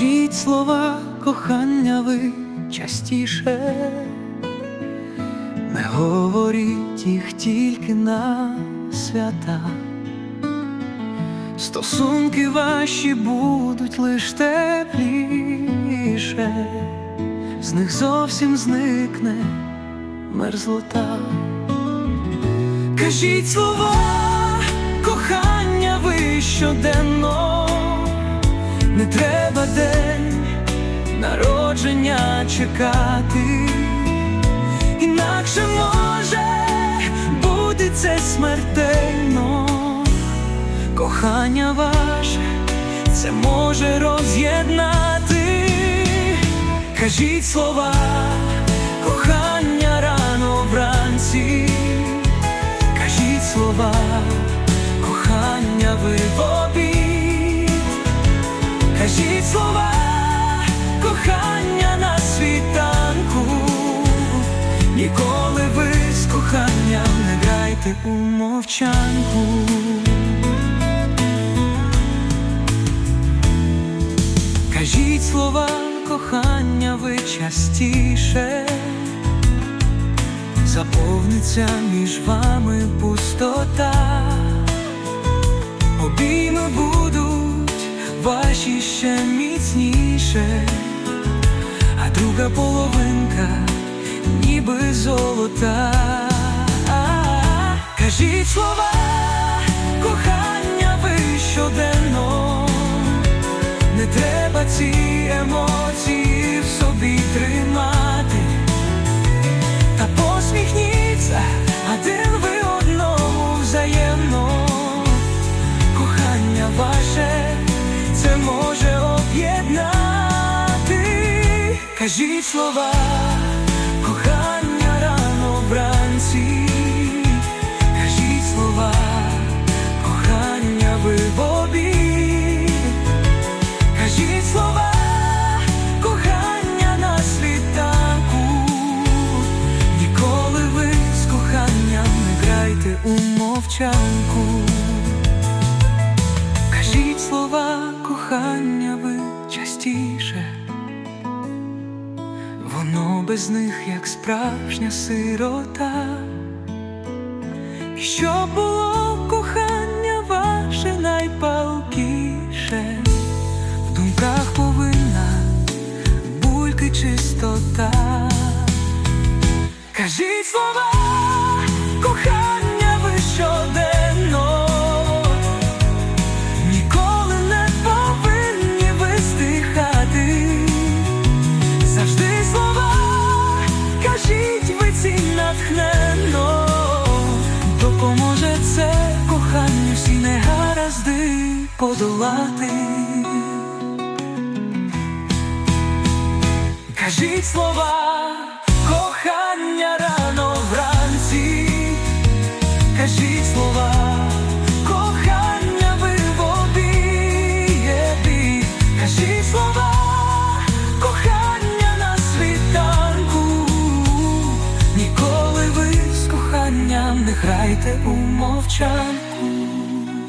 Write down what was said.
Кажіть слова кохання ви частіше, не говоріть їх тільки на свята. Стосунки ваші будуть лиш тепліше, з них зовсім зникне мерзлота. Кажіть слова кохання ви щоденно, не треба день народження чекати, інакше може бути це смертельно. Кохання ваше це може роз'єднати. Кажіть слова, кохання рано вранці. Кажіть слова, у мовчанку. Кажіть слова кохання ви частіше, заповниться між вами пустота, обійми будуть ваші ще міцніше, а друга половинка ніби золота. Слова, кохання ви щоденно. Не треба ці емоції в собі тримати, та посміхніться, один ви одному взаємно. Кохання ваше це може об'єднати. Кажіть слова, у мовчанку. Кажіть слова, кохання ви частіше. Воно без них, як справжня сирота. І щоб було кохання ваше найпалкіше. В думках повинна бульки чистота. Кажіть слова, коханню всі негаразди подолати. Кажіть слова, кохання рано вранці, кажіть слова, грайте у мовчанку.